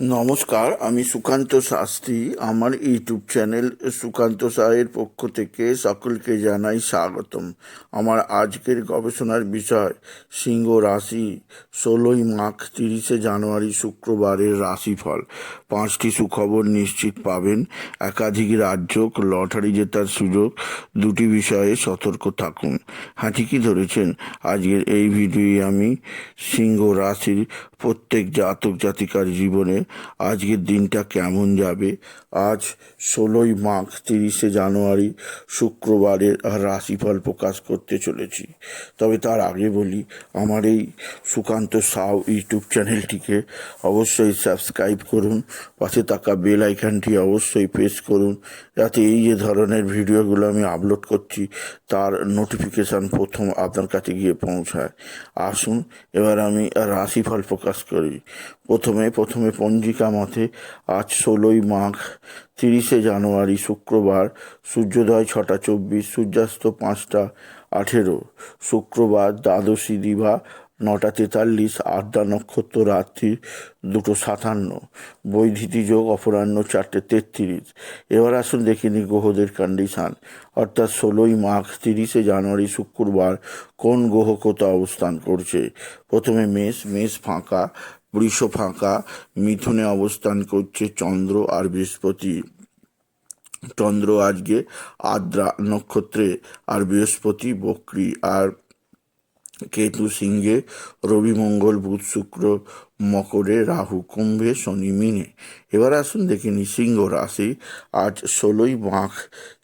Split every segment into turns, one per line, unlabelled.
নমস্কার, আমি সুকান্ত শাস্ত্রী। আমার ইউটিউব চ্যানেল সুকান্ত সাহের পক্ষ থেকে সকলকে জানাই স্বাগতম। আমার আজকের গবেষণার বিষয়, সিংহ রাশি, ষোলোই মাঘ, তিরিশে জানুয়ারি, শুক্রবারের রাশিফল। পাঁচটি সুখবর নিশ্চিত পাবেন। একাধিক রাজ্য লটারি জেতার সুযোগ, দুটি বিষয়ে সতর্ক থাকুন। হ্যাঁ ঠিকই ধরেছেন। আজকের এই ভিডিওয়ে আমি সিংহ রাশির প্রত্যেক জাতক জাতিকার জীবনে আজকের দিনটা কেমন যাবে? আজ ষোলোই মাঘ, তিরিশে জানুয়ারি, শুক্রবারের রাশিফল প্রকাশ করতে চলেছি। তবে তার আগে বলি, আমার এই সুকান্ত সাউ ইউটিউব চ্যানেলটিকে অবশ্যই সাবস্ক্রাইব করুন, পাশে থাকা বেল আইকনটি অবশ্যই প্রেস করুন, যাতে এই যে ধরনের ভিডিওগুলো আমি আপলোড করছি, তার নোটিফিকেশান প্রথম আপনার কাছে গিয়ে পৌঁছায়। আসুন, এবার আমি রাশিফল প্রকাশ করি। প্রথমে প্রথমে পঞ্জিকা মতে আজ ষোলোই মাঘ, তিরিশে জানুয়ারি শুক্রবার, সূর্যোদয় ছটা চব্বিশ, সূর্যাস্ত পাঁচটা আঠেরো, শুক্রবার দ্বাদশী দিবা, নটা তেতাল্লিশ আড্ডা নক্ষত্র রাত্রি দুটো সাতান্ন, বৈধিতি যোগ অপরাহ্ন চারটে তেত্রিশ। এবার আসুন দেখে নিই গ্রহদের কন্ডিশান অর্থাৎ ষোলোই মাঘ, তিরিশে জানুয়ারি শুক্রবার কোন গ্রহ কোথাও অবস্থান করছে? প্রথমে মেষ মেষ ফাঁকা বৃষ ফাঁকা মিথুনে অবস্থান করছে চন্দ্র আর বৃহস্পতি। চন্দ্র আজকে আদ্রা নক্ষত্রে আর বৃহস্পতি বক্রি। আর কেতু সিংহে রবি মঙ্গল বুধ শুক্র মকরে রাহু, কুম্ভে শনি, মিনে। এবার আসুন দেখে নি সিংহ রাশি। আজ ষোলোই মাঘ,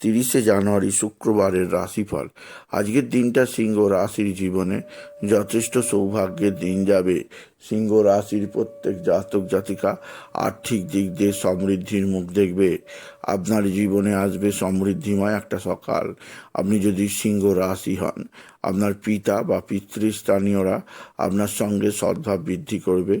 তিরিশে জানুয়ারি, শুক্রবারের রাশিফল। আজকের দিনটা সিংহ রাশির জীবনে যথেষ্ট সৌভাগ্যের দিন যাবে। সিংহ রাশির প্রত্যেক জাতক, জাতিকা আর্থিক দিক দিয়ে সমৃদ্ধির মুখ দেখবে। আপনার জীবনে আসবে সমৃদ্ধিময় একটা সকাল। আপনি যদি সিংহ রাশি হন, আপনার পিতা বা পিতৃস্থানীয়রা আপনার সঙ্গে সদ্ভাব বৃদ্ধি করবে।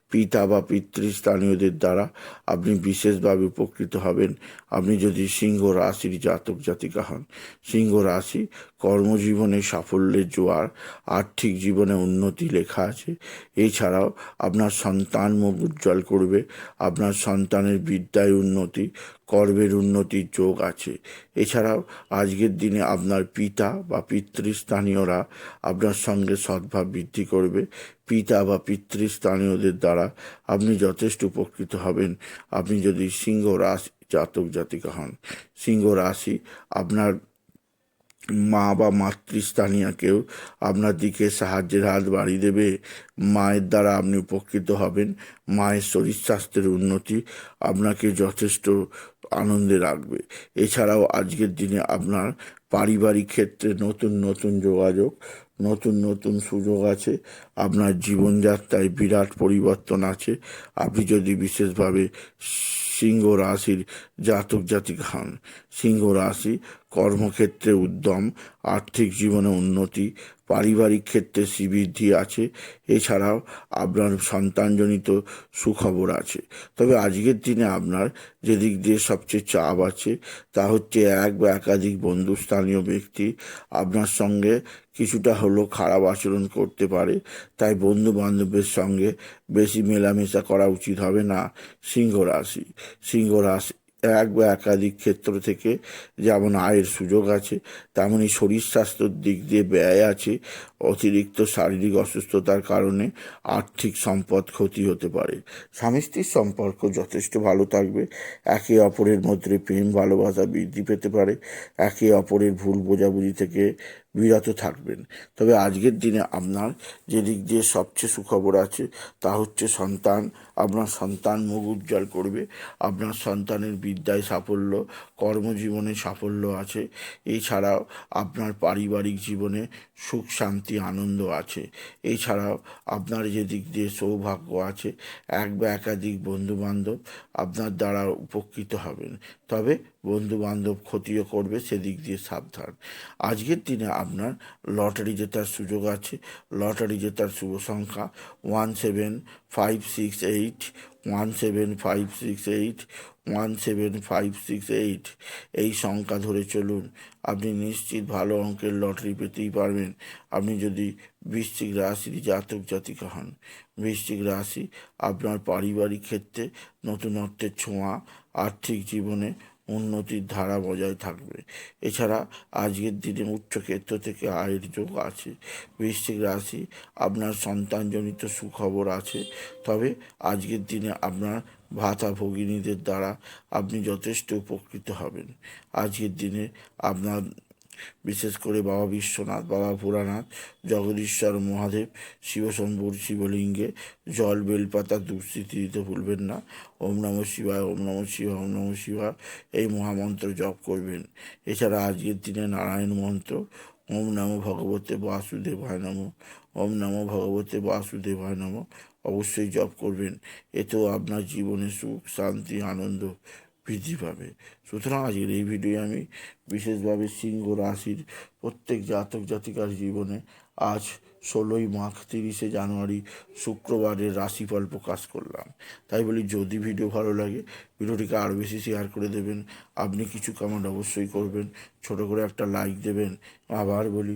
পিতা বা পিতৃস্থানীয়দের দ্বারা আপনি বিশেষভাবে উপকৃত হবেন। আপনি যদি সিংহ রাশির জাতক জাতিকা হন, সিংহ রাশি কর্মজীবনে সাফল্যের জোয়ার, আর্থিক জীবনে উন্নতি লেখা আছে। এছাড়াও আপনার সন্তান মুখ উজ্জ্বল করবে, আপনার সন্তানের বিদ্যায় উন্নতি, কর্মের উন্নতির যোগ আছে। এছাড়াও আজকের দিনে আপনার পিতা বা পিতৃস্থানীয়রা আপনার সঙ্গে সদ্ভাব বৃদ্ধি করবে। পিতা বা পিতৃস্থানীয়দের দ্বারা আপনি যথেষ্ট উপকৃত হবেন। আপনি যদি সিংহ রাশি জাতক জাতিকা হন, সিংহ রাশি আপনার মা বা মাতৃস্থানীয় কেউ আপনার দিকে সাহায্যের হাত বাড়িয়ে দেবে। মায়ের দ্বারা আপনি উপকৃত হবেন। মায়ের শরীর স্বাস্থ্যের উন্নতি আপনাকে যথেষ্ট আনন্দে রাখবে। এছাড়াও আজকের দিনে আপনার পারিবারিক ক্ষেত্রে নতুন নতুন যোগাযোগ নতুন নতুন সুযোগ আছে। আপনার জীবনযাত্রায় বিরাট পরিবর্তন আছে। আপনি যদি বিশেষভাবে সিংহ রাশির জাতক, জাতিক হন, সিংহ রাশি কর্মক্ষেত্রে উদ্যম, আর্থিক জীবনে উন্নতি, পারিবারিক ক্ষেত্রে শ্রীবৃদ্ধি আছে। এছাড়াও আপনার সন্তানজনিত সুখবর আছে। তবে আজকের দিনে আপনার যেদিক দিয়ে সবচেয়ে চাপ আছে, তা হচ্ছে এক বা একাধিক বন্ধুস্থানীয় ব্যক্তি আপনার সঙ্গে কিছুটা হলেও খারাপ আচরণ করতে পারে, তাই বন্ধু বান্ধবের সঙ্গে বেশি মেলামেশা করা উচিত হবে না সিংহ রাশি। সিংহ রাশি এক বা একাধিক ক্ষেত্র থেকে যেমন আয়ের সুযোগ আছে তেমনই শরীর স্বাস্থ্যর দিক দিয়ে ব্যয় আছে, অতিরিক্ত শারীরিক অসুস্থতার কারণে আর্থিক সম্পদ ক্ষতি হতে পারে। স্বামী স্ত্রীর সম্পর্ক যথেষ্ট ভালো থাকবে, একে অপরের মধ্যে প্রেম, ভালোবাসা বৃদ্ধি পেতে পারে, একে অপরের ভুল বোঝাবুঝি থেকে বিরত থাকবেন। তবে আজকের দিনে আপনার যে দিক দিয়ে সবচেয়ে সুখবর আছে, তা হচ্ছে সন্তান। আপনার সন্তান মুখ উজ্জ্বল করবে। আপনার সন্তানের বিদ্যায় সাফল্য, কর্মজীবনে সাফল্য আছে। এছাড়াও আপনার পারিবারিক জীবনে সুখ, শান্তি, আনন্দ আছে। এছাড়াও আপনার যে দিক দিয়ে সৌভাগ্য আছে, এক বা একাধিক বন্ধুবান্ধব আপনার দ্বারা উপকৃত হবেন। তবে বন্ধু বান্ধব ক্ষতিও করবে, সেদিক দিয়ে সাবধান। আজকের দিনে আপনার লটারি জেতার সুযোগ আছে। লটারি জেতার শুভ সংখ্যা one seven five six eight, one seven five six eight, one seven five six eight. এই সংখ্যা ধরে চলুন, আপনি নিশ্চিত ভালো অঙ্কের লটারি পেতেই পারবেন। আপনি যদি বৃশ্চিক রাশির জাতক জাতিকা হন, বৃশ্চিক রাশি আপনার পারিবারিক ক্ষেত্রে নতুনত্বের ছোঁয়া, আর্থিক জীবনে উন্নতির ধারা বজায় থাকবে। এছাড়া আজকের দিনে উচ্চক্ষেত্র থেকে আয়ের যোগ আছে। বৃশ্চিক রাশি আপনার সন্তানজনিত সুখবর আছে। তবে আজকের দিনে আপনার ভাতা ভগিনীদের দ্বারা আপনি যথেষ্ট উপকৃত হবেন। আজকের দিনে আপনার বিশেষ করে বাবা বিশ্বনাথ, বাবা ভোলানাথ, জগদীশ্বর মহাদেব, শিবশম্ভুর শিবলিঙ্গে, জল, বেলপাতা দুঃস্থিতি দিতে ভুলবেন না। ওম নম শিবায়, ওম নম শিবায়, ওম নম শিবায়। এই মহামন্ত্র জপ করবেন। এছাড়া আজকের দিনে নারায়ণ মন্ত্র, ওম নমো ভগবতে বাসুদেবায় নম। ওম নমো ভগবতে বাসুদেবায় নম। অবশ্যই জপ করবেন। এতেও আপনার জীবনে সুখ, শান্তি, আনন্দ বৃদ্ধি পাবে। সুতরাং আজকের এই ভিডিও আমি বিশেষভাবে সিংহ রাশির প্রত্যেক জাতক জাতিকার জীবনে আজ ষোলোই মাঘ তিরিশে জানুয়ারি শুক্রবারের রাশিফল প্রকাশ করলাম। তাই বলি, যদি ভিডিও ভালো লাগে, ভিডিওটিকে আরও বেশি শেয়ার করে দেবেন। আপনি কিছু কমেন্ট অবশ্যই করবেন, ছোট করে একটা লাইক দেবেন। আবার বলি